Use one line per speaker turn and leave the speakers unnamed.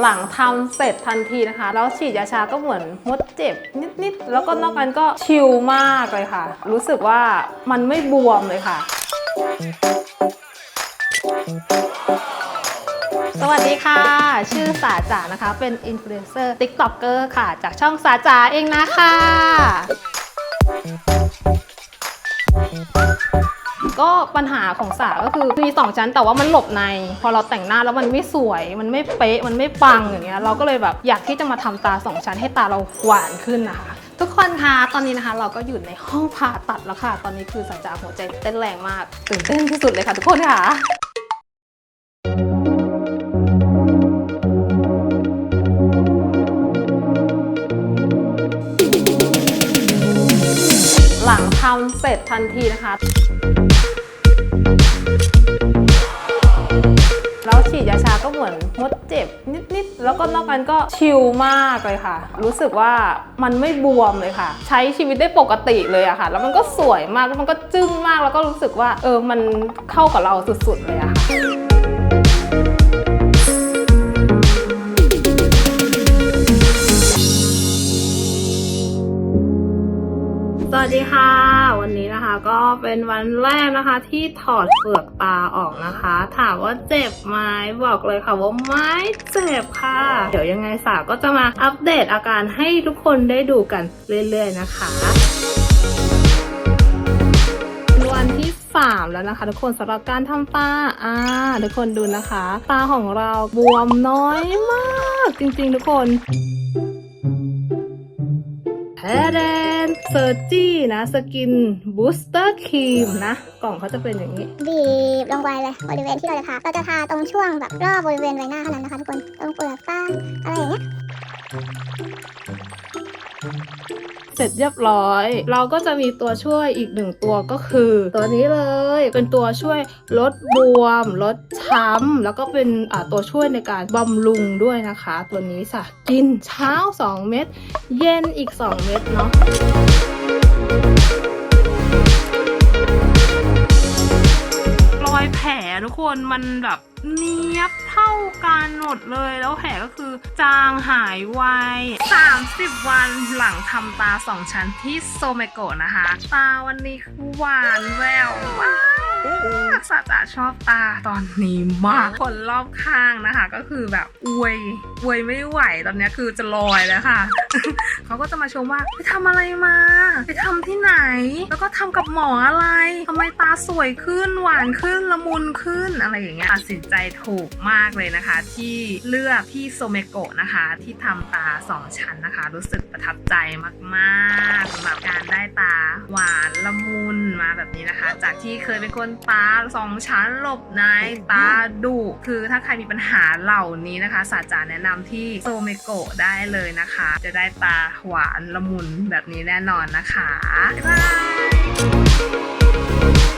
หลังทำเสร็จทันทีนะคะ แล้วฉีดยาชาก็เหมือนมดเจ็บนิดๆ แล้วก็นอกนั้นก็ชิลมากเลยค่ะ รู้สึกว่ามันไม่บวมเลยค่ะ สวัสดีค่ะ ชื่อสาจ๋านะคะ เป็นอินฟลูเอนเซอร์ติ๊กต็อกเกอร์ค่ะ จากช่องสาจ๋าเองนะคะ ก็ปัญหาของสาก็คือมีสองชั้นแต่ว่ามันหลบใน พอเราแต่งหน้าแล้วมันไม่สวย มันไม่เป๊ะ มันไม่ปังอย่างเงี้ยเราก็เลยแบบอยากที่จะมาทำตาสองชั้นให้ตาเราหวานขึ้นนะคะ ทุกคนคะตอนนี้นะคะ เราก็อยู่ในห้องผ่าตัดแล้วค่ะ ตอนนี้คือสัญจาหัวใจเต้นแรงมากตื่นเต้นที่สุดเลยค่ะทุกคนค่ะหลังทำเสร็จทันทีนะคะ ดเจ็บนิดๆ แล้วก็นอกนั้นก็ชิลมากเลยค่ะ รู้สึกว่ามันไม่บวมเลยค่ะ ใช้ชีวิตได้ปกติเลยอะค่ะ แล้วมันก็สวยมากแล้วมันก็จึ้งมากแล้วก็รู้สึกว่า เออมันเข้ากับเราสุดๆเลยอะค่ะสวัสดีค่ะ วันนี้ ก็เป็นวันแรกนะคะที่ถอดเปลือกตาออกนะคะ ถามว่าเจ็บไหมบอกเลยค่ะว่าไม่เจ็บค่ะ เดี๋ยวยังไงสาวก็จะมาอัปเดตอาการให้ทุกคนได้ดูกันเรื่อยๆนะคะวันที่3แล้วนะคะทุกคนสำหรับการทำตาอ่าทุกคนดูนะคะ ตาของเราบวมน้อยมาก จริงๆทุกคน แทแดนเซอร์จี้นะ สกินบูสเตอร์ครีมนะ กล่องเขาจะเป็นอย่างนี้
บีบลงไปเลยบริเวณที่เราจะทา เราจะทาตรงช่วงแบบรอบบริเวณใบหน้าเท่านั้นนะคะทุกคน ตรงเปลือกตาอะไรอย่างเงี้ย
ร็จเรียบร้อย เราก็จะมีตัวช่วยอีกหนึ่งตัวก็คือ ตัวนี้เลยเป็นตัวช่วยลดบวม ลดช้ำแล้วก็เป็นตัวช่วยในการบำรุงด้วยนะคะ ตัวนี้ค่ะกินเช้า 2 เม็ดเย็นอีก 2 เม็ดเนาะ ทุกคนมันแบบเนียบเท่ากันหมดเลยแล้วแผลก็คือ จางหายไว 30 วันหลังทำตาสองชั้นที่โซเมโกะนะคะ ตาวันนี้คือหวานแววมาก สาจะชอบตาตอนนี้มาก คนรอบข้างนะคะ ก็คือแบบอวยอวยไม่ไหวตอนนี้คือจะลอยแล้วค่ะ เขาก็จะมาชมว่าไปทำอะไรมา ไปทำที่ไหน แล้วก็ทำกับหมออะไรทำไมตาสวยขึ้นหวานขึ้นละมุนขึ้นอะไรอย่างเงี้ยตัดสินใจถูกมากเลยนะคะ ที่เลือกที่โซเมโกะนะคะ ที่ทำตาสองชั้นนะคะ รู้สึกประทับใจมากๆสำหรับการได้ตา หวานละมุนมาแบบนี้นะคะ จากที่เคยเป็นคนตาสองชั้นหลบนายตาดุคือถ้าใครมีปัญหาเหล่านี้นะคะศาสตราจารย์แนะนำที่โซเมโกะได้เลยนะคะ จะได้ตาหวานละมุนแบบนี้แน่นอนนะคะบ๊ายบาย